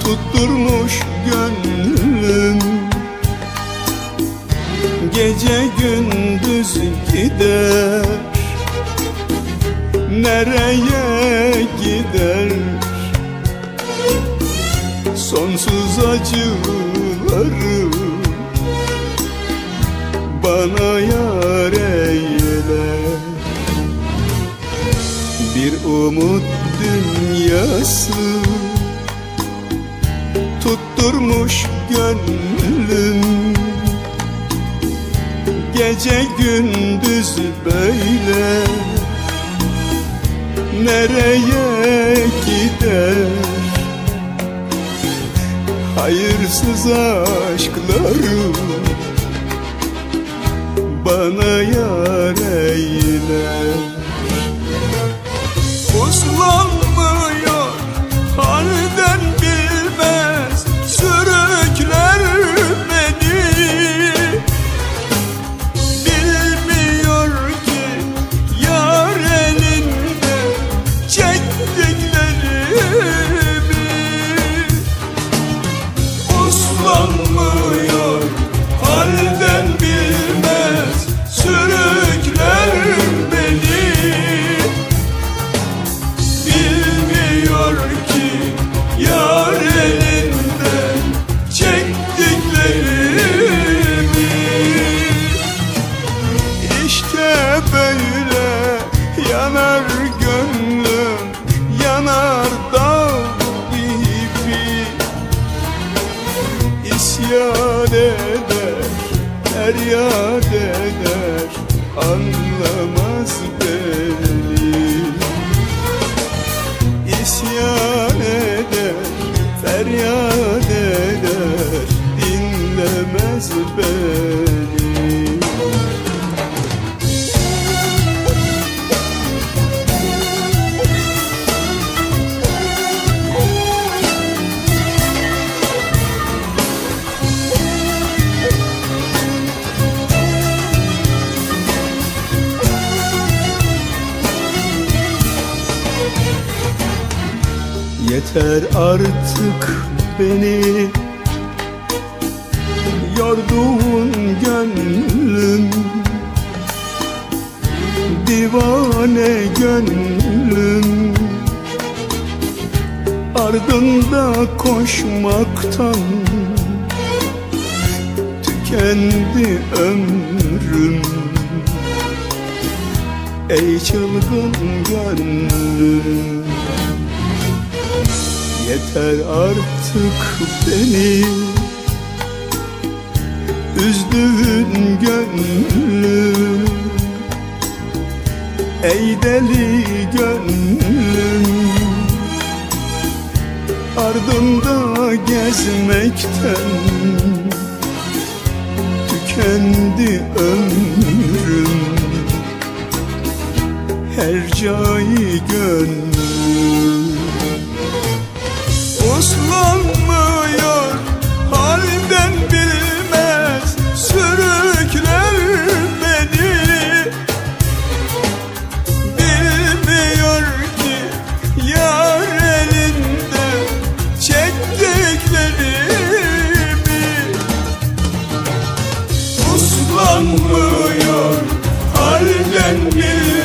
Tutturmuş gönlüm Gece gündüz gider. Nereye gider? Sonsuz acıları Bana yar eyle Bir umut dünyası Tutturmuş gönlüm. Gece gündüz böyle. Nereye gider? Hayırsız aşkları Bana yar eyle feryat Yeter artık beni. Yorduğun gönlüm. Divane gönlüm. Ardında koşmaktan Tükendi ömrüm. Ey çılgın gönlüm Yeter artık beni. Üzdüğün gönlüm Ey deli gönlüm. Ardında gezmekten Tükendi ömrüm. Her cayı gönlüm Uslanmıyor halden bilmez Sürükler beni. Bilmiyor ki yar elinde çektiklerimi. Uslanmıyor halden bilmez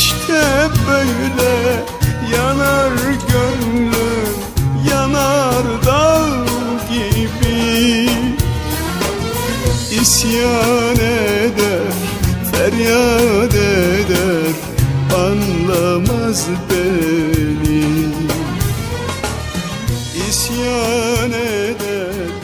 işte böyle yanar gönlüm yanar dağ gibi. İsyan eder feryat eder anlamaz beni. İsyan eder